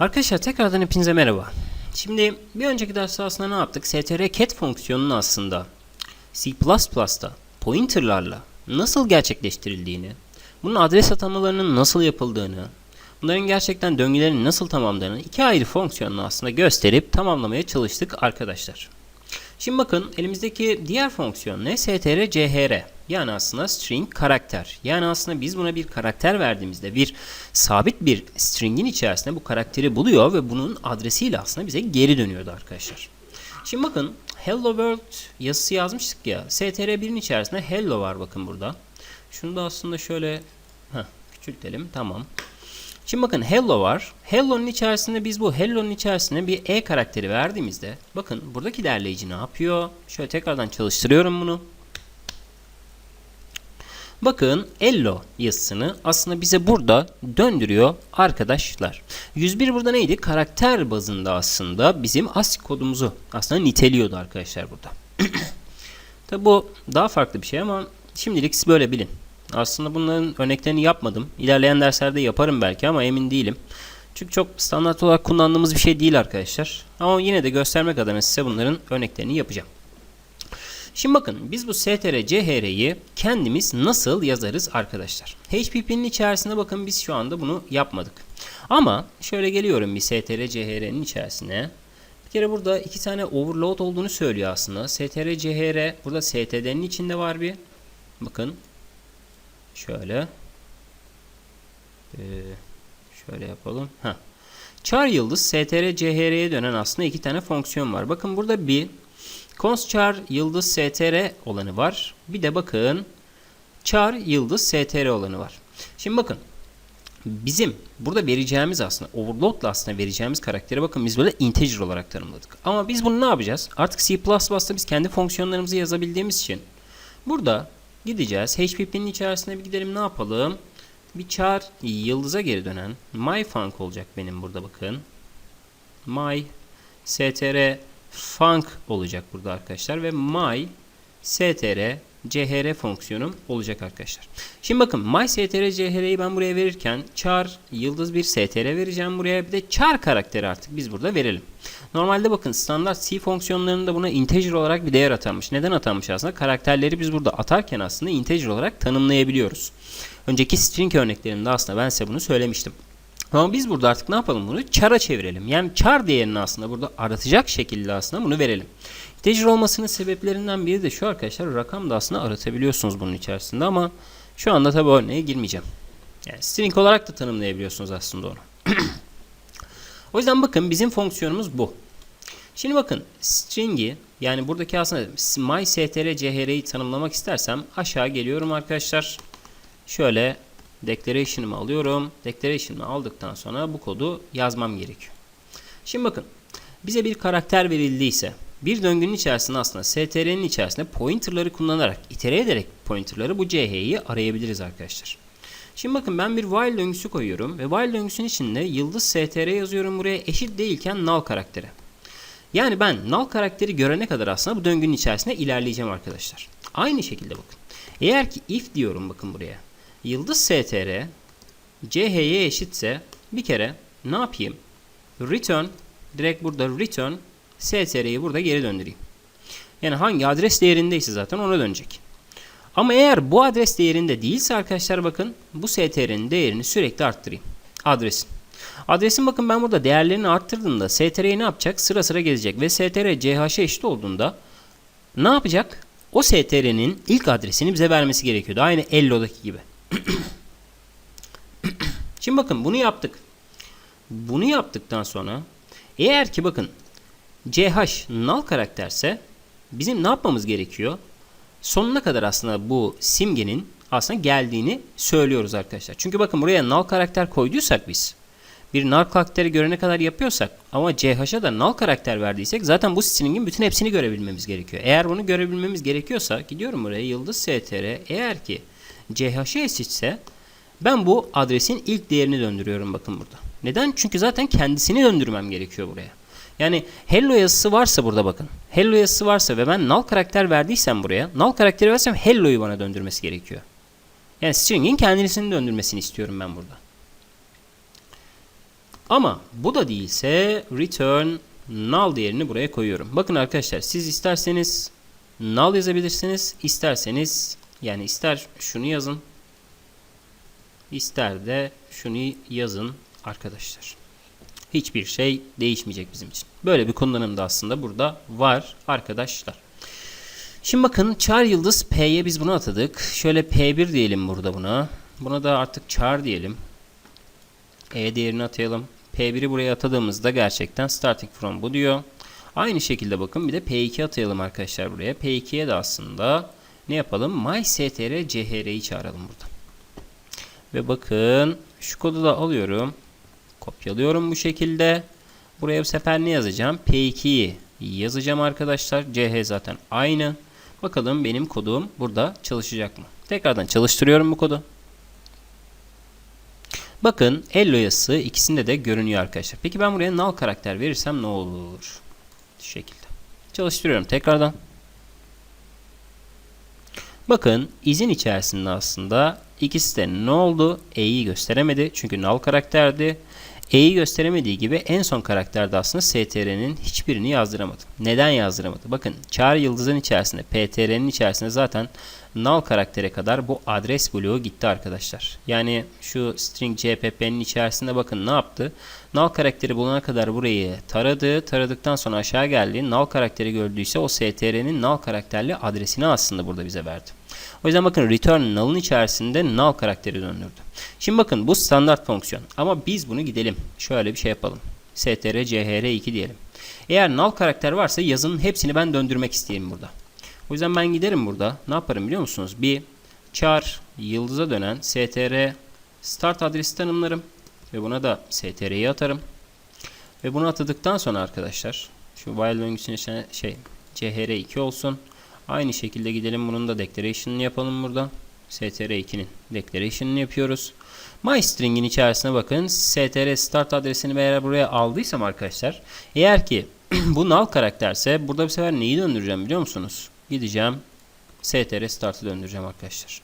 Arkadaşlar tekrardan hepinize merhaba. Şimdi bir önceki derste aslında ne yaptık? str-cat fonksiyonunun aslında C++'da pointerlarla nasıl gerçekleştirildiğini, bunun adres atamalarının nasıl yapıldığını, bunların gerçekten döngülerin nasıl tamamlandığını iki ayrı fonksiyonla aslında gösterip tamamlamaya çalıştık arkadaşlar. Şimdi bakın elimizdeki diğer fonksiyon ne? str-chr. Yani aslında string karakter. Yani aslında biz buna bir karakter verdiğimizde bir sabit bir stringin içerisinde bu karakteri buluyor ve bunun adresiyle aslında bize geri dönüyordu arkadaşlar. Şimdi bakın hello world yazısı yazmıştık ya. str1'in içerisinde hello var bakın burada. Şunu da aslında şöyle heh, küçültelim. Tamam. Şimdi bakın hello var. Hello'nun içerisinde biz bu hello'nun içerisine bir e karakteri verdiğimizde bakın buradaki derleyici ne yapıyor? Şöyle tekrardan çalıştırıyorum bunu. Bakın Ello yazısını aslında bize burada döndürüyor arkadaşlar. 101 burada neydi? Karakter bazında aslında bizim ASCII kodumuzu aslında niteliyordu arkadaşlar burada. Tabi bu daha farklı bir şey ama şimdilik siz böyle bilin. Aslında bunların örneklerini yapmadım. İlerleyen derslerde yaparım belki ama emin değilim. Çünkü çok standart olarak kullandığımız bir şey değil arkadaşlar. Ama yine de göstermek adına size bunların örneklerini yapacağım. Şimdi bakın biz bu str-cr'yi kendimiz nasıl yazarız arkadaşlar. HPP'nin içerisinde bakın biz şu anda bunu yapmadık. Ama şöyle geliyorum bir str-cr'nin içerisine. Bir kere burada iki tane overload olduğunu söylüyor aslında. str-chr burada std'nin içinde var bir. Bakın. Şöyle. Ee, şöyle yapalım. Heh. Char yıldız str-chr'ye dönen aslında iki tane fonksiyon var. Bakın burada bir const char yıldız str olanı var. Bir de bakın char yıldız str olanı var. Şimdi bakın bizim burada vereceğimiz aslında overload'la aslında vereceğimiz karakteri bakın biz böyle integer olarak tanımladık. Ama biz bunu ne yapacağız? Artık C++'da biz kendi fonksiyonlarımızı yazabildiğimiz için burada gideceğiz. HPP'nin içerisine bir gidelim ne yapalım? Bir char yıldıza geri dönen my func olacak benim burada bakın. My str func olacak burada arkadaşlar ve my str chr fonksiyonum olacak arkadaşlar. Şimdi bakın my str chr'yi ben buraya verirken char yıldız bir str vereceğim buraya bir de char karakteri artık biz burada verelim. Normalde bakın standart C fonksiyonlarında buna integer olarak bir değer atanmış. Neden atanmış aslında? Karakterleri biz burada atarken aslında integer olarak tanımlayabiliyoruz. Önceki string örneklerimde aslında ben size bunu söylemiştim. Ama biz burada artık ne yapalım bunu? Char'a çevirelim. Yani char değerini aslında burada aratacak şekilde aslında bunu verelim. Integer olmasının sebeplerinden biri de şu arkadaşlar. Rakam da aslında aratabiliyorsunuz bunun içerisinde ama şu anda tabi örneğe girmeyeceğim. Yani string olarak da tanımlayabiliyorsunuz aslında onu. o yüzden bakın bizim fonksiyonumuz bu. Şimdi bakın string'i yani buradaki aslında my str chr'yi tanımlamak istersem aşağı geliyorum arkadaşlar. Şöyle declaration'ımı alıyorum. Declaration'ımı aldıktan sonra bu kodu yazmam gerekiyor. Şimdi bakın bize bir karakter verildiyse bir döngünün içerisinde aslında str'nin içerisinde pointerları kullanarak itere ederek pointerları bu ch'yi arayabiliriz arkadaşlar. Şimdi bakın ben bir while döngüsü koyuyorum ve while döngüsünün içinde yıldız str yazıyorum buraya eşit değilken null karakteri. Yani ben null karakteri görene kadar aslında bu döngünün içerisinde ilerleyeceğim arkadaşlar. Aynı şekilde bakın. Eğer ki if diyorum bakın buraya. Yıldız str ch'ye eşitse bir kere ne yapayım? Return direkt burada return str'yi burada geri döndüreyim. Yani hangi adres değerindeyse zaten ona dönecek. Ama eğer bu adres değerinde değilse arkadaşlar bakın bu str'nin değerini sürekli arttırayım. Adresin. Adresin bakın ben burada değerlerini arttırdığımda str'yi ne yapacak? Sıra sıra gezecek ve str ch'e eşit olduğunda ne yapacak? O str'nin ilk adresini bize vermesi gerekiyordu. Aynı Ello'daki gibi. Şimdi bakın bunu yaptık. Bunu yaptıktan sonra eğer ki bakın CH null karakterse bizim ne yapmamız gerekiyor? Sonuna kadar aslında bu simgenin aslında geldiğini söylüyoruz arkadaşlar. Çünkü bakın buraya null karakter koyduysak biz bir null karakteri görene kadar yapıyorsak ama CH'a da null karakter verdiysek zaten bu stringin bütün hepsini görebilmemiz gerekiyor. Eğer bunu görebilmemiz gerekiyorsa gidiyorum buraya yıldız str eğer ki CH'e eşitse ben bu adresin ilk değerini döndürüyorum bakın burada. Neden? Çünkü zaten kendisini döndürmem gerekiyor buraya. Yani hello yazısı varsa burada bakın. Hello yazısı varsa ve ben null karakter verdiysem buraya, null karakteri versem hello'yu bana döndürmesi gerekiyor. Yani string'in kendisini döndürmesini istiyorum ben burada. Ama bu da değilse return null değerini buraya koyuyorum. Bakın arkadaşlar siz isterseniz null yazabilirsiniz. isterseniz yani ister şunu yazın. ister de şunu yazın arkadaşlar. Hiçbir şey değişmeyecek bizim için. Böyle bir kullanım da aslında burada var arkadaşlar. Şimdi bakın çağır yıldız P'ye biz bunu atadık. Şöyle P1 diyelim burada buna. Buna da artık çağır diyelim. E değerini atayalım. P1'i buraya atadığımızda gerçekten starting from bu diyor. Aynı şekilde bakın bir de P2 atayalım arkadaşlar buraya. P2'ye de aslında ne yapalım? MyStr CHR'yi çağıralım burada. Ve bakın şu kodu da alıyorum. Kopyalıyorum bu şekilde. Buraya bu sefer ne yazacağım? P2'yi yazacağım arkadaşlar. CH zaten aynı. Bakalım benim kodum burada çalışacak mı? Tekrardan çalıştırıyorum bu kodu. Bakın Ello yazısı ikisinde de görünüyor arkadaşlar. Peki ben buraya null karakter verirsem ne olur? Şu şekilde. Çalıştırıyorum tekrardan. Bakın izin içerisinde aslında ikisi de ne oldu? E'yi gösteremedi. Çünkü null karakterdi. E'yi gösteremediği gibi en son karakterde aslında STR'nin hiçbirini yazdıramadı. Neden yazdıramadı? Bakın çağrı yıldızın içerisinde PTR'nin içerisinde zaten null karaktere kadar bu adres bloğu gitti arkadaşlar. Yani şu string cpp'nin içerisinde bakın ne yaptı? Null karakteri bulana kadar burayı taradı. Taradıktan sonra aşağı geldi. Null karakteri gördüyse o str'nin null karakterli adresini aslında burada bize verdi. O yüzden bakın return null'ın içerisinde null karakteri döndürdü. Şimdi bakın bu standart fonksiyon. Ama biz bunu gidelim. Şöyle bir şey yapalım. str chr2 diyelim. Eğer null karakter varsa yazının hepsini ben döndürmek isteyeyim burada. O yüzden ben giderim burada. Ne yaparım biliyor musunuz? Bir char yıldıza dönen str start adresi tanımlarım. Ve buna da str'yi atarım. Ve bunu atadıktan sonra arkadaşlar şu while döngüsünün içine şey chr2 olsun. Aynı şekilde gidelim bunun da declaration'ını yapalım burada. str2'nin declaration'ını yapıyoruz. MyString'in içerisine bakın. str start adresini eğer buraya aldıysam arkadaşlar. Eğer ki bu null karakterse burada bir sefer neyi döndüreceğim biliyor musunuz? Gideceğim str start'ı döndüreceğim arkadaşlar.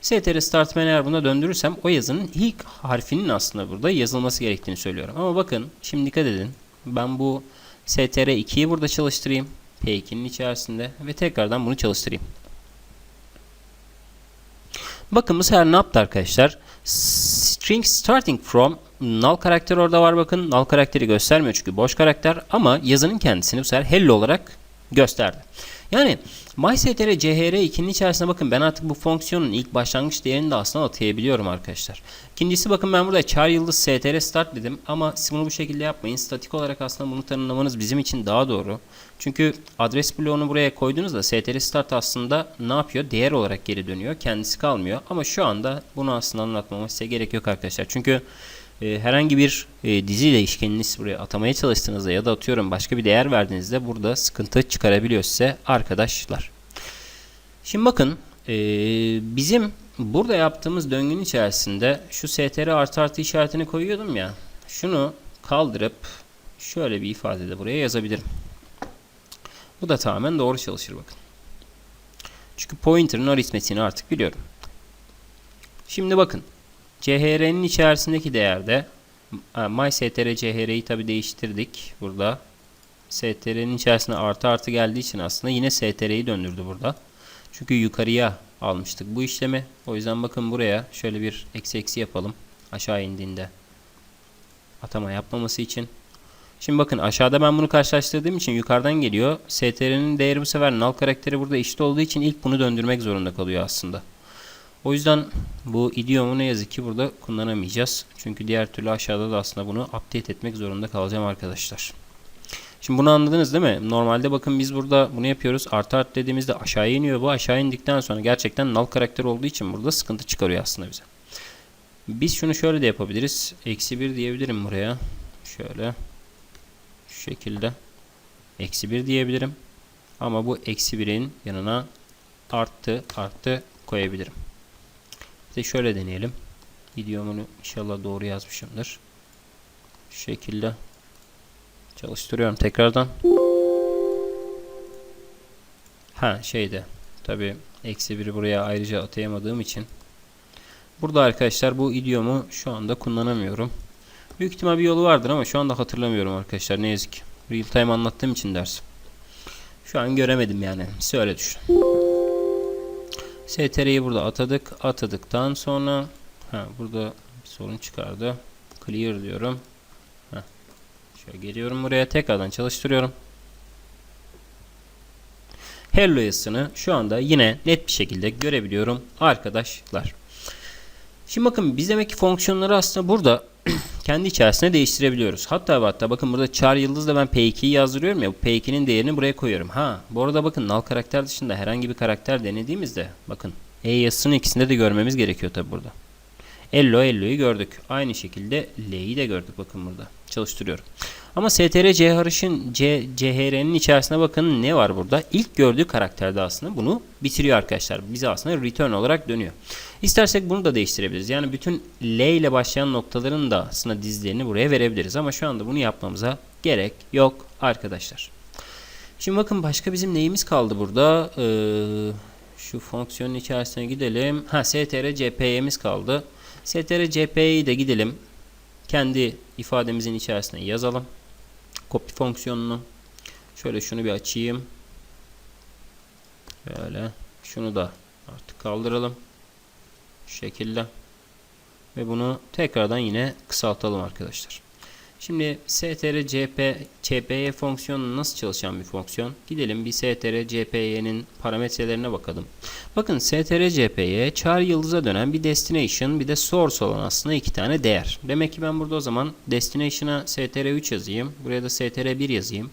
str start ben eğer buna döndürürsem o yazının ilk harfinin aslında burada yazılması gerektiğini söylüyorum. Ama bakın şimdi dikkat edin. Ben bu str2'yi burada çalıştırayım. P2'nin içerisinde ve tekrardan bunu çalıştırayım. Bakın bu sefer ne yaptı arkadaşlar? String starting from null karakter orada var bakın. Null karakteri göstermiyor çünkü boş karakter ama yazının kendisini bu sefer hello olarak gösterdi. Yani MyStr CHR2'nin içerisine bakın ben artık bu fonksiyonun ilk başlangıç değerini de aslında atayabiliyorum arkadaşlar. İkincisi bakın ben burada char yıldız str start dedim ama siz bunu bu şekilde yapmayın. Statik olarak aslında bunu tanımlamanız bizim için daha doğru. Çünkü adres bloğunu buraya koyduğunuzda str start aslında ne yapıyor? Değer olarak geri dönüyor. Kendisi kalmıyor. Ama şu anda bunu aslında anlatmama size gerek yok arkadaşlar. Çünkü e, herhangi bir e, dizi değişkeniniz buraya atamaya çalıştığınızda ya da atıyorum başka bir değer verdiğinizde burada sıkıntı çıkarabiliyor size arkadaşlar. Şimdi bakın e, bizim burada yaptığımız döngünün içerisinde şu str artı artı işaretini koyuyordum ya şunu kaldırıp şöyle bir ifade de buraya yazabilirim. Bu da tamamen doğru çalışır bakın. Çünkü pointer'ın aritmetiğini artık biliyorum. Şimdi bakın CHR'nin içerisindeki değerde MyStr CHR'yi tabi değiştirdik burada. STR'nin içerisine artı artı geldiği için aslında yine STR'yi döndürdü burada. Çünkü yukarıya almıştık bu işlemi. O yüzden bakın buraya şöyle bir eksi eksi yapalım. Aşağı indiğinde atama yapmaması için. Şimdi bakın aşağıda ben bunu karşılaştırdığım için yukarıdan geliyor. STR'nin değeri bu sefer null karakteri burada eşit olduğu için ilk bunu döndürmek zorunda kalıyor aslında. O yüzden bu idiomu ne yazık ki burada kullanamayacağız. Çünkü diğer türlü aşağıda da aslında bunu update etmek zorunda kalacağım arkadaşlar. Şimdi bunu anladınız değil mi? Normalde bakın biz burada bunu yapıyoruz. Artı art dediğimizde aşağı iniyor. Bu aşağı indikten sonra gerçekten null karakter olduğu için burada sıkıntı çıkarıyor aslında bize. Biz şunu şöyle de yapabiliriz. Eksi 1 diyebilirim buraya. Şöyle. Şu şekilde. Eksi 1 diyebilirim. Ama bu eksi 1'in yanına arttı artı koyabilirim. De şöyle deneyelim. Videomunu inşallah doğru yazmışımdır. Şu şekilde çalıştırıyorum tekrardan. Ha şeyde tabi eksi biri buraya ayrıca atayamadığım için burada arkadaşlar bu idiomu şu anda kullanamıyorum. Büyük ihtimal bir yolu vardır ama şu anda hatırlamıyorum arkadaşlar ne yazık ki. Real time anlattığım için ders. Şu an göremedim yani. Size öyle düşün. STR'yi burada atadık. Atadıktan sonra ha, burada bir sorun çıkardı. Clear diyorum. Heh. Şöyle geliyorum buraya tekrardan çalıştırıyorum. Hello yazısını şu anda yine net bir şekilde görebiliyorum arkadaşlar. Şimdi bakın biz demek ki fonksiyonları aslında burada kendi içerisinde değiştirebiliyoruz. Hatta hatta bakın burada char yıldızla ben P2'yi yazdırıyorum ya bu P2'nin değerini buraya koyuyorum. Ha bu arada bakın null karakter dışında herhangi bir karakter denediğimizde bakın E yazısının ikisinde de görmemiz gerekiyor tabi burada. Ello Ello'yu gördük. Aynı şekilde L'yi de gördük bakın burada. Çalıştırıyorum. Ama str CHR'ın CHR'nin içerisine bakın ne var burada? İlk gördüğü karakterde aslında bunu bitiriyor arkadaşlar. Bize aslında return olarak dönüyor. İstersek bunu da değiştirebiliriz. Yani bütün L ile başlayan noktaların da aslında dizilerini buraya verebiliriz. Ama şu anda bunu yapmamıza gerek yok arkadaşlar. Şimdi bakın başka bizim neyimiz kaldı burada? Ee, şu fonksiyonun içerisine gidelim. Ha str cp'miz kaldı. str cp'yi de gidelim. Kendi ifademizin içerisine yazalım. Copy fonksiyonunu. Şöyle şunu bir açayım. Böyle. Şunu da artık kaldıralım. Şekilde. Ve bunu tekrardan yine kısaltalım arkadaşlar. Şimdi str cp cpy fonksiyonu nasıl çalışan bir fonksiyon? Gidelim bir str cpy'nin parametrelerine bakalım. Bakın str cpy char yıldıza dönen bir destination bir de source olan aslında iki tane değer. Demek ki ben burada o zaman destination'a str3 yazayım. Buraya da str1 yazayım.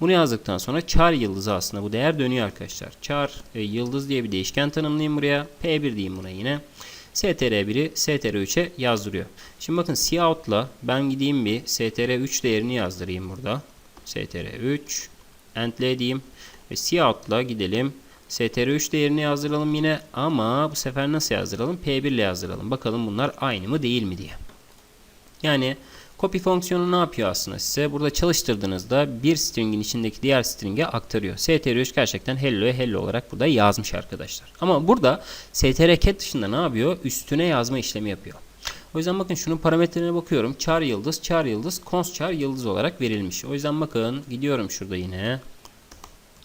Bunu yazdıktan sonra char yıldızı aslında bu değer dönüyor arkadaşlar. Char e, yıldız diye bir değişken tanımlayayım buraya. P1 diyeyim buna yine. Str1'i str3'e yazdırıyor. Şimdi bakın cout'la ben gideyim bir str3 değerini yazdırayım burada. str3 endl diyeyim ve cout'la gidelim. str3 değerini yazdıralım yine ama bu sefer nasıl yazdıralım? P1 ile yazdıralım. Bakalım bunlar aynı mı değil mi diye. Yani Copy fonksiyonu ne yapıyor aslında size? Burada çalıştırdığınızda bir stringin içindeki diğer string'e aktarıyor. str3 gerçekten hello'ya hello olarak burada yazmış arkadaşlar. Ama burada str dışında ne yapıyor? Üstüne yazma işlemi yapıyor. O yüzden bakın şunun parametrelerine bakıyorum. Char yıldız, char yıldız, const char yıldız olarak verilmiş. O yüzden bakın gidiyorum şurada yine.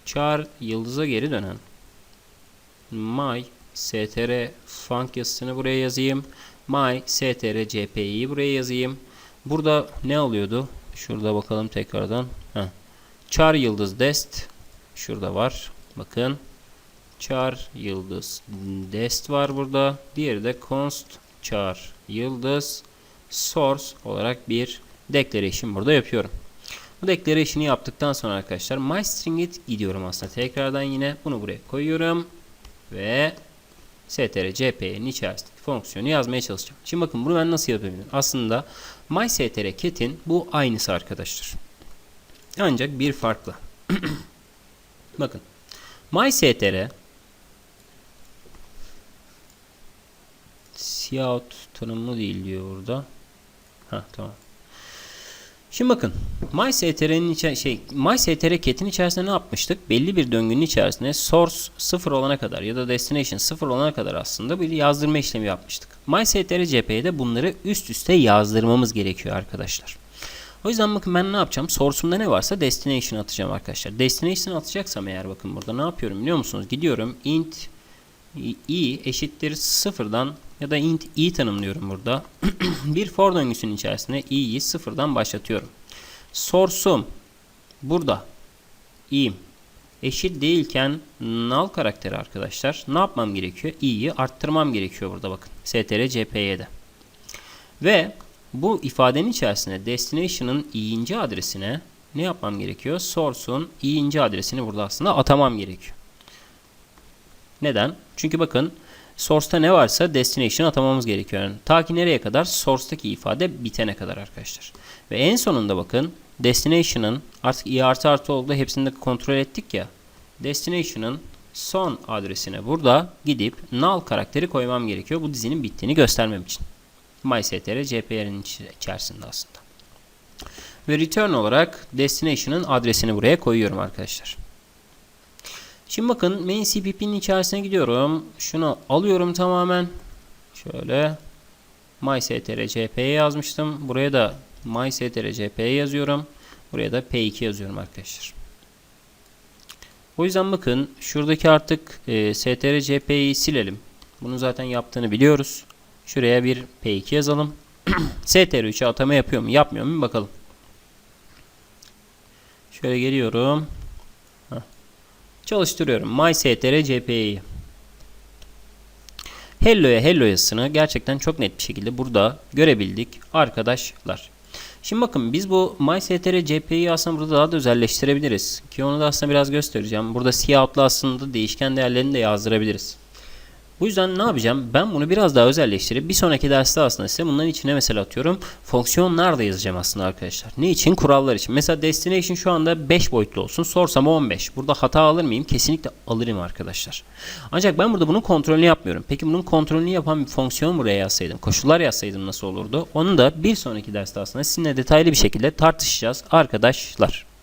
Char yıldıza geri dönen my str func yazısını buraya yazayım. My str cp'yi buraya yazayım. Burada ne alıyordu? Şurada bakalım tekrardan. Heh. Char yıldız dest. Şurada var. Bakın. Char yıldız dest var burada. Diğeri de const char yıldız source olarak bir declaration burada yapıyorum. Bu declaration'ı yaptıktan sonra arkadaşlar myString'e gidiyorum aslında. Tekrardan yine bunu buraya koyuyorum. Ve str cp'nin içerisindeki fonksiyonu yazmaya çalışacağım. Şimdi bakın bunu ben nasıl yapabilirim? Aslında MyStr cat'in bu aynısı arkadaşlar. Ancak bir farklı. bakın MyStr Cout tanımlı değil diyor burada. Ha tamam. Şimdi bakın MyStr'nin şey MyStr cat'in içerisinde ne yapmıştık? Belli bir döngünün içerisinde source 0 olana kadar ya da destination 0 olana kadar aslında bir yazdırma işlemi yapmıştık. MyStr CP'ye de bunları üst üste yazdırmamız gerekiyor arkadaşlar. O yüzden bakın ben ne yapacağım? Source'umda ne varsa destination atacağım arkadaşlar. Destination atacaksam eğer bakın burada ne yapıyorum biliyor musunuz? Gidiyorum int i eşittir sıfırdan ya da int i tanımlıyorum burada. bir for döngüsünün içerisinde i'yi sıfırdan başlatıyorum. Source'um burada i'im eşit değilken null karakteri arkadaşlar ne yapmam gerekiyor? i'yi arttırmam gerekiyor burada bakın. str cp'ye Ve bu ifadenin içerisinde destination'ın i'inci adresine ne yapmam gerekiyor? Source'un i'inci adresini burada aslında atamam gerekiyor. Neden? Çünkü bakın source'ta ne varsa destination atamamız gerekiyor. Yani, ta ki nereye kadar? Source'taki ifade bitene kadar arkadaşlar. Ve en sonunda bakın destination'ın artık i artı artı oldu. Hepsini de kontrol ettik ya. Destination'ın son adresine burada gidip null karakteri koymam gerekiyor. Bu dizinin bittiğini göstermem için. MyStr cpr'nin içerisinde aslında. Ve return olarak destination'ın adresini buraya koyuyorum arkadaşlar. Şimdi bakın main cpp'nin içerisine gidiyorum. Şunu alıyorum tamamen. Şöyle mystrcp'ye yazmıştım. Buraya da mystrcp yazıyorum. Buraya da p2 yazıyorum arkadaşlar. O yüzden bakın şuradaki artık e, strcp'yi silelim. Bunu zaten yaptığını biliyoruz. Şuraya bir p2 yazalım. str3'e atama yapıyor mu yapmıyor mu bakalım. Şöyle geliyorum. Çalıştırıyorum. mystrcp'yi. Hello'ya hello yazısını gerçekten çok net bir şekilde burada görebildik arkadaşlar. Şimdi bakın biz bu MyStr aslında burada daha da özelleştirebiliriz. Ki onu da aslında biraz göstereceğim. Burada cout'la aslında değişken değerlerini de yazdırabiliriz. Bu yüzden ne yapacağım? Ben bunu biraz daha özelleştirip bir sonraki derste aslında size bunların içine mesela atıyorum. Fonksiyonlar da yazacağım aslında arkadaşlar. Ne için? Kurallar için. Mesela destination şu anda 5 boyutlu olsun. Sorsam 15. Burada hata alır mıyım? Kesinlikle alırım arkadaşlar. Ancak ben burada bunun kontrolünü yapmıyorum. Peki bunun kontrolünü yapan bir fonksiyon buraya yazsaydım. Koşullar yazsaydım nasıl olurdu? Onu da bir sonraki derste aslında sizinle detaylı bir şekilde tartışacağız arkadaşlar.